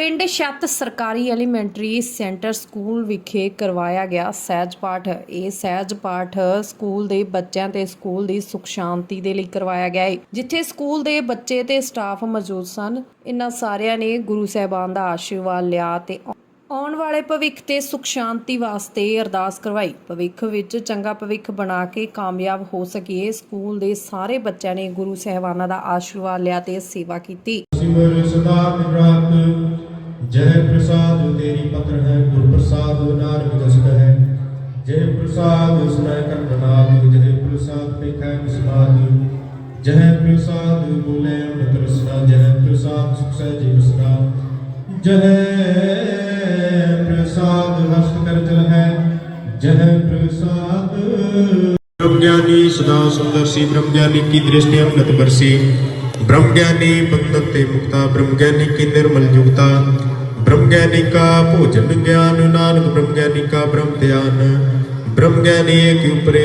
ਪਿੰਡ ਛੱਤ ਸਰਕਾਰੀ ਐਲੀਮੈਂਟਰੀ ਸੈਂਟਰ ਸਕੂਲ ਵਿਖੇ ਕਰਵਾਇਆ ਗਿਆ ਸਹਿਜ ਪਾਠ। ਇਹ ਸਹਿਜ ਪਾਠ ਸਕੂਲ ਦੇ ਬੱਚਿਆਂ ਤੇ ਸਕੂਲ ਦੀ ਸੁਖ ਸ਼ਾਂਤੀ ਦੇ ਲਈ ਕਰਵਾਇਆ ਗਿਆ ਹੈ ਜਿੱਥੇ ਸਕੂਲ ਦੇ ਬੱਚੇ ਤੇ ਸਟਾਫ ਮੌਜੂਦ ਸਨ। ਇਹਨਾਂ ਸਾਰਿਆਂ ਨੇ ਗੁਰੂ ਸਾਹਿਬਾਨ ਦਾ ਆਸ਼ੀਰਵਾਦ ਲਿਆ ਤੇ ਆਉਣ ਵਾਲੇ ਭਵਿੱਖ ਤੇ ਸੁਖ ਸ਼ਾਂਤੀ ਵਾਸਤੇ ਅਰਦਾਸ ਕਰਵਾਈ। ਭਵਿੱਖ ਵਿੱਚ ਚੰਗਾ ਭਵਿੱਖ ਬਣਾ ਕੇ ਕਾਮਯਾਬ ਹੋ ਸਕੀਏ, ਸਕੂਲ ਦੇ ਸਾਰੇ ਬੱਚਿਆਂ ਨੇ ਗੁਰੂ ਸਾਹਿਬਾਨਾਂ ਦਾ ਆਸ਼ੀਰਵਾਦ ਲਿਆ ਤੇ ਸੇਵਾ ਕੀਤੀ। ਸਿਮਰ ਸਦਾ ਨਿਰਾਤ ਜੈ ਪ੍ਰਸਾਦ ਤੇਰੀ ਪਤਰ ਹੈ ਗੁਰ ਪ੍ਰਸਾਦ ਨਾਨਕ ਦਸਤ ਹੈ ਜੈ ਪ੍ਰਸਾਦ ਸੁਨੈ ਕੰਦਨਾਦ ਜੈ ਪ੍ਰਸਾਦ ਪੇਖੈ ਵਿਸਵਾਦ ਜੈ ਪ੍ਰਸਾਦ ਬੋਲੇ ਅੰਮ੍ਰਿਤ ਰਸਨਾ ਜੈ ਪ੍ਰਸਾਦ ਸੁਖ ਸਹਿ ਰਸਨਾ ਜੈ ਪ੍ਰਸਾਦ ਹਸਤ ਕਰ ਚਲ ਹੈ ਜੈ ਪ੍ਰਸਾਦ ब्रह्मज्ञानी सदा सुंदरसी ब्रह्मज्ञानी की दृष्टि अमृत बरसी ब्रह्मज्ञानी बंधन ते मुक्ता ब्रह्मज्ञानी की निर्मल युक्ता ਬ੍ਰਹਮ ਗਿਆਨਿਕਾ ਭੋਜਨ ਗਿਆਨ ਨਾਨਕ ਬ੍ਰਹਮ ਗਿਆਨਿਕਾ ਬ੍ਰਹਮ ਧਿਆਨ। ਬ੍ਰਹਮ ਗਿਆਨੀ ਏਕ